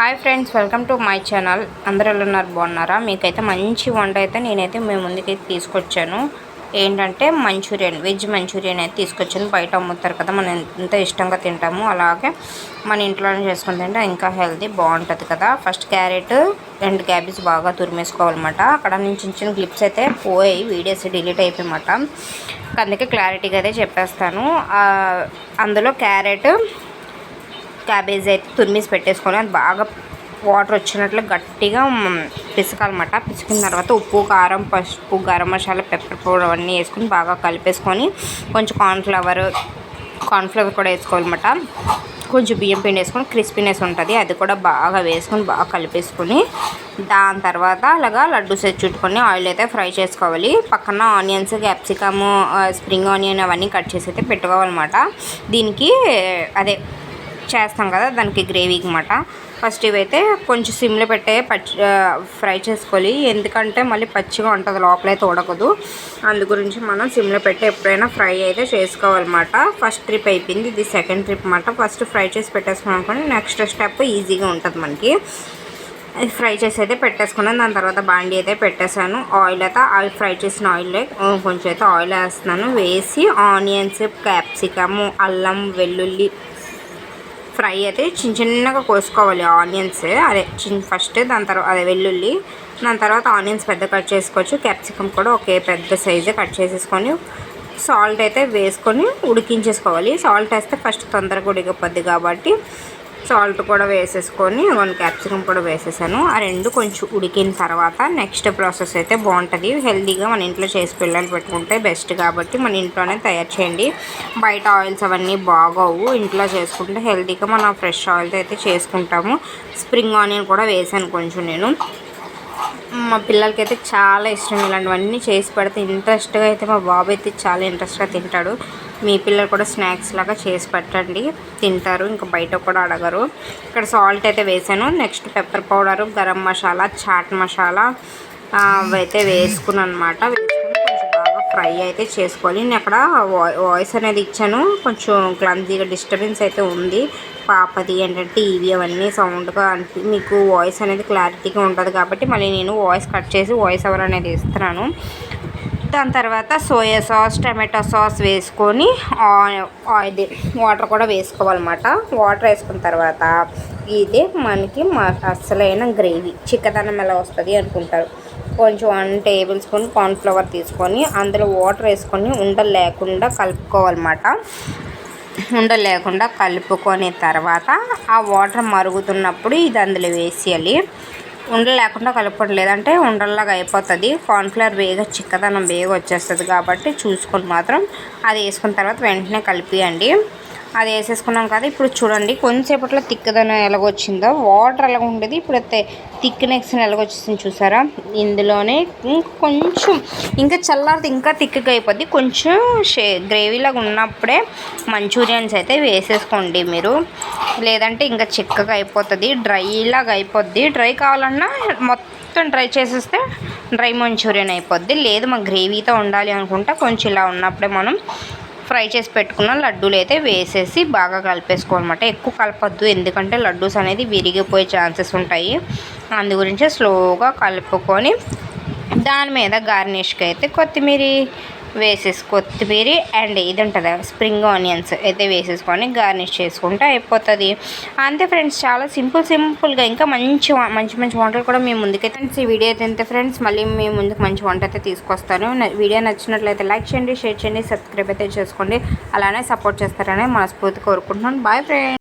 Hi friends welcome to my channel. అందరూ ఎలా ఉన్నారు? బాగున్నారా? మీకైతే మంచి వంట అయితే నేనైతే మీ ముందుకైతే తీసుకొచ్చాను. ఏంటంటే మంచూరియన్ వెజ్ మంచూరియన్ అయితే తీసుకొచ్చాను. బయట అమ్ముతారు కదా మనం ఎంత ఇష్టంగా తింటాము అలాగే మన ఇంట్లోనే చేసుకుని తింటే ఇంకా హెల్తీ బాగుంటుంది కదా. ఫస్ట్ క్యారెట్ అండ్ క్యాబేజ్ బాగా తురిమేసుకోవాలన్నమాట. అక్కడ నుంచి చిన్న చిన్న క్లిప్స్ అయితే పోయాయి వీడియోస్ డిలీట్ అయిపోయన్నమాట అందుకే క్లారిటీగా అయితే చెప్పేస్తాను. అందులో క్యారెట్ క్యాబేజ్ అయితే తురిమేసి పెట్టేసుకొని అది బాగా వాటర్ వచ్చినట్లు గట్టిగా పిసకాలన్నమాట. పిసికిన తర్వాత ఉప్పు కారం పసుపు గరం మసాలా పెప్పర్ పౌడర్ అవన్నీ వేసుకొని బాగా కలిపేసుకొని కొంచెం కార్న్ఫ్లవర్ కార్న్ఫ్లవర్ కూడా వేసుకోవాలన్నమాట. కొంచెం బియ్యం పిండి వేసుకొని క్రిస్పీనెస్ ఉంటుంది అది కూడా బాగా వేసుకొని బాగా కలిపేసుకొని దాని తర్వాత అలాగా లడ్డు సెట్ చుట్టుకొని ఆయిల్ అయితే ఫ్రై చేసుకోవాలి. పక్కన ఆనియన్స్ క్యాప్సికమ్ స్ప్రింగ్ ఆనియన్ అవన్నీ కట్ చేసి అయితే పెట్టుకోవాలన్నమాట. దీనికి అదే చేస్తాం కదా దానికి గ్రేవీ అనమాట ఫస్ట్ ఇవైతే కొంచెం సిమ్లో పెట్టే పచ్చి ఫ్రై చేసుకోవాలి. ఎందుకంటే మళ్ళీ పచ్చిగా ఉంటుంది లోపలైతే ఉడకదు అందు గురించి మనం సిమ్లో పెట్టి ఎప్పుడైనా ఫ్రై అయితే చేసుకోవాలన్నమాట. ఫస్ట్ ట్రిప్ అయిపోయింది ఇది సెకండ్ ట్రిప్ అనమాట ఫస్ట్ ఫ్రై చేసి పెట్టేసుకున్నాం అనుకోండి నెక్స్ట్ స్టెప్ ఈజీగా ఉంటుంది మనకి. ఫ్రై చేసి అయితే పెట్టేసుకున్నాను దాని తర్వాత బాండీ అయితే పెట్టేశాను. ఆయిల్ అయితే ఆయిల్ ఫ్రై చేసిన ఆయిల్ కొంచెం అయితే ఆయిల్ వేస్తున్నాను. వేసి ఆనియన్స్ క్యాప్సికమ్ అల్లం వెల్లుల్లి ఫ్రై అయితే చిన్న చిన్నగా కోసుకోవాలి ఆనియన్స్. అదే చిన్న ఫస్ట్ దాని తర్వాత అదే వెల్లుల్లి. దాని తర్వాత ఆనియన్స్ పెద్ద కట్ చేసుకోవచ్చు. క్యాప్సికమ్ కూడా ఒకే పెద్ద సైజే కట్ చేసేసుకొని సాల్ట్ అయితే వేసుకొని ఉడికించేసుకోవాలి. సాల్ట్ వేస్తే ఫస్ట్ తొందరగా ఉడికిపోద్ది కాబట్టి సాల్ట్ కూడా వేసేసుకొని వన్ క్యాప్సికమ్ కూడా వేసేసాను. ఆ రెండు కొంచెం ఉడికిన తర్వాత నెక్స్ట్ ప్రాసెస్ అయితే బాగుంటుంది. హెల్తీగా మన ఇంట్లో చేసి పిల్లలు పెట్టుకుంటే బెస్ట్ కాబట్టి మన ఇంట్లోనే తయారు చేయండి. బయట ఆయిల్స్ అవన్నీ బాగోవు. ఇంట్లో చేసుకుంటే హెల్తీగా మనం ఫ్రెష్ ఆయిల్తో అయితే చేసుకుంటాము. స్ప్రింగ్ ఆనియన్ కూడా వేసాను కొంచెం నేను. మా పిల్లలకి అయితే చాలా ఇష్టం ఇలాంటివన్నీ చేసి పెడితే ఇంట్రెస్ట్గా అయితే మా బాబు అయితే చాలా ఇంట్రెస్ట్గా తింటాడు. మీ పిల్లలు కూడా స్నాక్స్ లాగా చేసి పెట్టండి. తింటారు ఇంకా బయట కూడా అడగరు. ఇక్కడ సాల్ట్ అయితే వేసాను. Next pepper powder garam masala chaat masala అవైతే వేసుకున్నాను అనమాట ఫ్రై అయితే చేసుకోవాలి. నేను అక్కడ వాయిస్ అనేది ఇచ్చాను. కొంచెం క్లంజీగా డిస్టర్బెన్స్ అయితే ఉంది. పాపది ఏంటంటే టీవీ అవన్నీ సౌండ్గా అనిపి మీకు వాయిస్ అనేది క్లారిటీగా ఉంటుంది కాబట్టి మళ్ళీ నేను వాయిస్ కట్ చేసి వాయిస్ ఓవర్ అనేది ఇస్తున్నాను. దాని తర్వాత సోయా సాస్ టమాటో సాస్ వేసుకొని ఇది వాటర్ కూడా వేసుకోవాలన్నమాట. వాటర్ వేసుకున్న తర్వాత ఇదే మనకి మా అసలైన గ్రేవీ. చిక్కదనం ఎలా వస్తుంది అనుకుంటారు. కొంచెం వన్ టేబుల్ స్పూన్ కార్న్ఫ్లవర్ తీసుకొని అందులో వాటర్ వేసుకొని ఉండలు లేకుండా కలుపుకోవాలన్నమాట. ఉండలు లేకుండా కలుపుకొని తర్వాత ఆ వాటర్ మరుగుతున్నప్పుడు ఇది అందులో వేసేయాలి. ఉండలు లేకుండా కలపడం లేదంటే ఉండల్లాగా అయిపోతుంది. కార్న్ఫ్లవర్ వేగ చిక్కదనం వేగ వచ్చేస్తుంది కాబట్టి చూసుకొని మాత్రం అది వేసుకున్న తర్వాత వెంటనే కలిపియండి. అది వేసేసుకున్నాం కదా ఇప్పుడు చూడండి కొంచెంసేపట్లో తిక్కదనం ఎలాగొచ్చిందో వాటర్ ఎలాగ ఉండేది ఇప్పుడు అయితే థిక్నెస్ ఎలాగొచ్చేసింది చూసారా? ఇందులోనే ఇంకా కొంచెం ఇంకా చల్లారితే ఇంకా థిక్గా అయిపోద్ది కొంచెం షే గ్రేవీలాగా ఉన్నప్పుడే మంచూరియన్స్ అయితే వేసేసుకోండి మీరు. లేదంటే ఇంకా చిక్కగా అయిపోతుంది డ్రైలాగా అయిపోద్ది. డ్రై కావాలన్నా మొత్తం డ్రై చేసేస్తే డ్రై మంచూరియన్ అయిపోద్ది. లేదు మా గ్రేవీతో ఉండాలి అనుకుంటే కొంచెం ఇలా ఉన్నప్పుడే మనం ఫ్రై చేసి పెట్టుకున్న లడ్డూలు అయితే వేసేసి బాగా కలిపేసుకోవాలన్నమాట. ఎక్కువ కలపొద్దు ఎందుకంటే లడ్డూస్ అనేది విరిగిపోయే ఛాన్సెస్ ఉంటాయి. అందు గురించి స్లోగా కలుపుకొని దాని మీద గార్నిష్కి అయితే కొత్తిమీర వేసేసి కొత్తిమీర అండ్ ఇది ఉంటుంది స్ప్రింగ్ ఆనియన్స్ అయితే వేసేసుకొని గార్నిష్ చేసుకుంటే అయిపోతుంది. అంతే ఫ్రెండ్స్ చాలా సింపుల్ సింపుల్గా ఇంకా మంచి మంచి మంచి వంటలు కూడా మీ ముందుకైతే ఈ వీడియో అయితే అంతే ఫ్రెండ్స్. మళ్ళీ మీ ముందుకు మంచి వంట అయితే తీసుకొస్తాను. వీడియో నచ్చినట్లయితే లైక్ చేయండి షేర్ చేయండి సబ్స్క్రైబ్ అయితే చేసుకోండి. అలానే సపోర్ట్ చేస్తారని మనస్ఫూర్తి కోరుకుంటున్నాను. Bye friends.